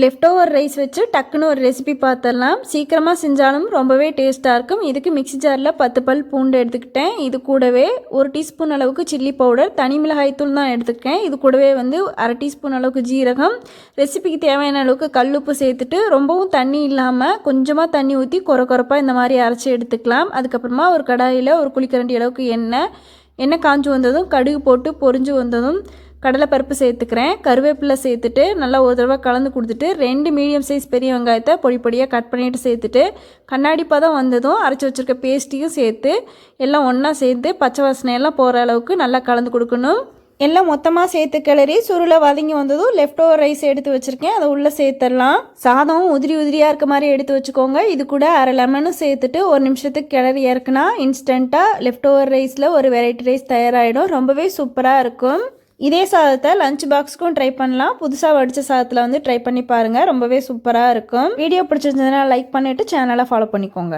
Left over rice வச்சு டக்குன்னு ஒரு ரெசிபி பார்த்துடலாம் சீக்கிரமாக செஞ்சாலும் ரொம்பவே டேஸ்ட்டாக இருக்கும். இதுக்கு மிக்ஸி ஜாரில் பத்து பல் பூண்டு எடுத்துக்கிட்டேன். இது கூடவே ஒரு டீஸ்பூன் அளவுக்கு சில்லி பவுடர் தனி மிளகாய் தூள் தான் எடுத்துக்கிட்டேன். இது கூடவே வந்து அரை டீஸ்பூன் அளவுக்கு ஜீரகம். ரெசிபிக்கு தேவையான அளவுக்கு கல்லுப்பு சேர்த்துட்டு ரொம்பவும் தண்ணி இல்லாமல் கொஞ்சமாக தண்ணி ஊற்றி கொர கொரப்பாக இந்த மாதிரி அரைச்சி எடுத்துக்கலாம். அதுக்கப்புறமா ஒரு கடாயில் ஒரு குளிக்கரண்டி அளவுக்கு எண்ணெய். எண்ணெய் காஞ்சு வந்ததும் கடுகு போட்டு பொரிஞ்சு வந்ததும் கடலைப்பருப்பு சேர்த்துக்கிறேன். கருவேப்பிலை சேர்த்துட்டு நல்லா ஒரு தடவை கலந்து கொடுத்துட்டு ரெண்டு மீடியம் சைஸ் பெரிய வெங்காயத்தை பொடி பொடியாக கட் பண்ணிட்டு சேர்த்துட்டு கண்ணாடி பதம் வந்ததும் அரைச்சி வச்சுருக்க பேஸ்ட்டையும் சேர்த்து எல்லாம் ஒன்றா சேர்த்து பச்சை வாசனையெல்லாம் போகிற அளவுக்கு நல்லா கலந்து கொடுக்கணும். எல்லாம் மொத்தமாக சேர்த்து கிளறி சுருளை வதங்கி வந்ததும் லெஃப்ட் ஓவர் ரைஸ் எடுத்து வச்சுருக்கேன். அதை உள்ளே சேர்த்துடலாம். சாதம் உதிரி உதிரியாக இருக்க மாதிரி எடுத்து வச்சுக்கோங்க. இது கூட அரை லெமனும் சேர்த்துட்டு ஒரு நிமிஷத்துக்கு கிளறி இறக்குனா இன்ஸ்டண்ட்டாக லெஃப்ட் ஓவர் ரைஸில் ஒரு வெரைட்டி ரைஸ் தயாராகிடும் ரொம்பவே சூப்பராக இருக்கும். இதே சாதத்தை லஞ்ச் பாக்ஸ்க்கும் ட்ரை பண்ணலாம். புதுசாக வடித்த சாதத்தில் வந்து ட்ரை பண்ணி பாருங்கள் ரொம்பவே சூப்பராக இருக்கும். வீடியோ பிடிச்சிருந்ததுன்னா லைக் பண்ணிவிட்டு சேனலை ஃபாலோ பண்ணிக்கோங்க.